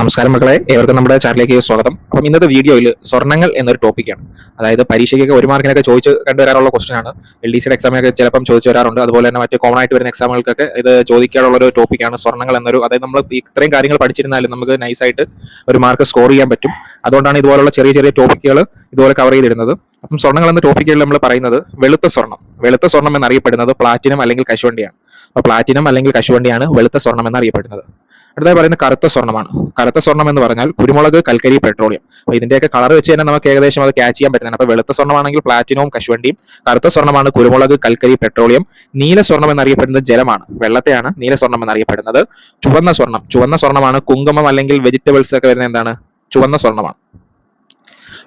നമസ്കാരം മക്കളെ ഏവർക്കും നമ്മുടെ ചാനലിലേക്ക് സ്വാഗതം. അപ്പം ഇന്നത്തെ വീഡിയോയിൽ സ്വർണങ്ങൾ എന്നൊരു ടോപ്പിക്കാണ്. അതായത് പരീക്ഷയ്ക്കൊക്കെ ഒരു മാർക്കിനൊക്കെ ചോദിച്ച് കണ്ടുവരാറുള്ള ക്വസ്റ്റൻ ആണ്. എൽ ഡി സിയുടെ എക്സാമിനൊക്കെ ചിലപ്പം ചോദിച്ചു വരാറുണ്ട്. അതുപോലെ തന്നെ മറ്റ് കോമൺ ആയിട്ട് വരുന്ന എക്സാമുകൾക്കൊക്കെ ഇത് ചോദിക്കാനുള്ള ഒരു ടോപ്പിക്കാണ് സ്വർണങ്ങൾ എന്നൊരു അതായത് നമ്മൾ ഇത്രയും കാര്യങ്ങൾ പഠിച്ചിരുന്നാലും നമുക്ക് നൈസായിട്ട് ഒരു മാർക്ക് സ്കോർ ചെയ്യാൻ പറ്റും. അതുകൊണ്ടാണ് ഇതുപോലുള്ള ചെറിയ ചെറിയ ടോപ്പിക്കുകൾ ഇതുപോലെ കവർ ചെയ്തിരുന്നത്. അപ്പം സ്വർണങ്ങൾ എന്ന ടോപ്പിക്കുകളിൽ നമ്മൾ പറയുന്നത് വെളുത്ത സ്വർണം വെളുത്ത സ്വർണം എന്നറിയപ്പെടുന്നത് പ്ലാറ്റിനം അല്ലെങ്കിൽ കശുവണ്ടിയാണ്. അപ്പോൾ പ്ലാറ്റിനം അല്ലെങ്കിൽ കശുവണ്ടിയാണ് വെളുത്ത സ്വർണം എന്നറിയപ്പെടുന്നത്. അടുത്തായി പറയുന്ന കറുത്ത സ്വർണമാണ് കറുത്ത സ്വർണം എന്ന് പറഞ്ഞാൽ കുരുമുളക് കൽക്കരി പെട്രോളിയം. അപ്പോൾ ഇതിന്റെയൊക്കെ കളർ വെച്ച് തന്നെ നമുക്ക് ഏകദേശം അത് ക്യാച്ച് ചെയ്യാൻ പറ്റുന്നതാണ്. അപ്പോൾ വെളുത്ത സ്വർണമാണെങ്കിൽ പ്ലാറ്റിനവും കശുവണ്ടിയും. കറുത്ത സ്വർണമാണ് കുരുമുളക് കൽക്കരി പെട്രോളിയം. നീല സ്വർണം എന്നറിയപ്പെടുന്നത് ജലമാണ്. വെള്ളത്തെയാണ് നീല സ്വർണം എന്നറിയപ്പെടുന്നത്. ചുവന്ന സ്വർണം ചുവന്ന സ്വർണമാണ് കുങ്കുമം അല്ലെങ്കിൽ വെജിറ്റബിൾസ് ഒക്കെ വരുന്ന എന്താണ്? ചുവന്ന സ്വർണമാണ്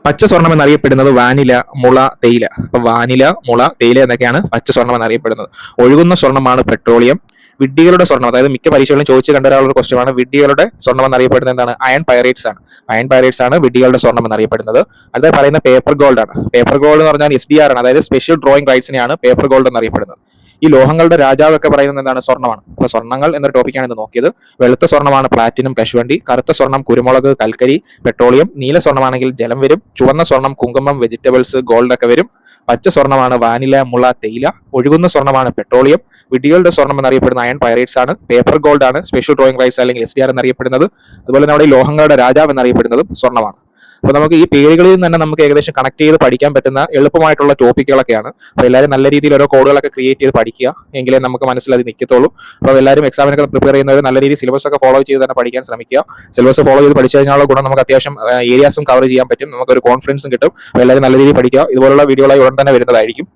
പച്ച സ്വർണം എന്നറിയപ്പെടുന്നത് വാനില മുള തേയില. അപ്പൊ വാനില മുള തേയില എന്നൊക്കെയാണ് പച്ച സ്വർണം എന്നറിയപ്പെടുന്നത്. ഒഴുകുന്ന സ്വർണമാണ് പെട്രോളിയം. വിഡ്ഢികളുടെ സ്വർണം അതായത് മിക്ക പരീക്ഷകളിലും ചോദിച്ചു കണ്ടുവരാനുള്ള ക്വസ്റ്റ്യൻ ആണ് വിഡ്ഢികളുടെ സ്വർണം എന്നറിയപ്പെടുന്നത് എന്താണ്? അയൺ പൈറേറ്റ്സ് ആണ്. അയൺ പൈറേറ്റ്സ് ആണ് വിഡ്ഢികളുടെ സ്വർണം എന്നറിയപ്പെടുന്നത്. അടുത്ത പറയുന്ന പേപ്പർ ഗോൾഡ് ആണ്. പേപ്പർ ഗോൾഡ് എന്ന് പറഞ്ഞാൽ എസ് ഡി ആർ ആണ്. അതായത് സ്പെഷ്യൽ ഡ്രോയിങ് റൈറ്റ്സിനെയാണ് പേപ്പർ ഗോൾഡ് എന്നറിയപ്പെടുന്നത്. ഈ ലോഹങ്ങളുടെ രാജാവ് ഒക്കെ പറയുന്നത് എന്താണ്? സ്വർണമാണ് അപ്പൊ സ്വർണങ്ങൾ എന്ന ടോപ്പിക്കാണ് ഇത് നോക്കിയത്. വെളുത്ത സ്വർണമാണ് പ്ലാറ്റിനം കശുവണ്ടി. കറുത്ത സ്വർണം കുരുമുളക് കൽക്കരി പെട്രോളിയം നീല സ്വർണമാണെങ്കിൽ ജലം വരും. ചുവന്ന സ്വർണം കുങ്കുമം വെജിറ്റബിൾസ് ഗോൾഡ് ഒക്കെ വരും. പച്ച സ്വർണമാണ് വാനില മുള തേയില. ഒഴുകുന്ന സ്വർണമാണ് പെട്രോളിയം. വിഡികളുടെ സ്വർണം എന്നറിയപ്പെടുന്ന അയൺ പൈറേറ്റ്സ് ആണ്. പേപ്പർ ഗോൾഡ് ആണ്. സ്പെഷ്യൽ ഡ്രോയിങ് റൈറ്റ്സ് അല്ലെങ്കിൽ എസ് ഡി ആർ എന്നറിയപ്പെടുന്നത്. അതുപോലെ നമ്മുടെ ലോഹങ്ങളുടെ രാജാവ് എന്നറിയപ്പെടുന്നതും സ്വർണമാണ് അപ്പോൾ നമുക്ക് ഈ പേരുകളിൽ നിന്ന് തന്നെ നമുക്ക് ഏകദേശം കണക്ട് ചെയ്ത് പഠിക്കാൻ പറ്റുന്ന എളുപ്പമായിട്ടുള്ള ടോപ്പിക്കുകളൊക്കെയാണ് അപ്പോൾ എല്ലാവരും നല്ല രീതിയിൽ ഓരോ കോഡുകളൊക്കെ ക്രിയേറ്റ് ചെയ്ത് പഠിക്കുക. എങ്കിലേ നമുക്ക് മനസ്സിലത് നിൽക്കത്തുള്ളൂ അപ്പോൾ എല്ലാവരും എക്സാമിനൊക്കെ പ്രിപ്പയർ ചെയ്യുന്നവർ നല്ല രീതിയിൽ സിലബസ് ഒക്കെ ഫോളോ ചെയ്ത് തന്നെ പഠിക്കാൻ ശ്രമിക്കുക. സിലബസ് ഫോളോ ചെയ്ത് പഠിച്ചു കഴിഞ്ഞാൽ ഗുണം നമുക്ക് അത്യാവശ്യം ഏരിയാസും കവർ ചെയ്യാൻ പറ്റും. നമുക്കൊരു കോൺഫിഡൻസും കിട്ടും. അപ്പോൾ എല്ലാവരും നല്ല രീതിയിൽ പഠിക്കുക. ഇതുപോലുള്ള വീഡിയോകളായി ഉടൻ തന്നെ വരുന്നതായിരിക്കും.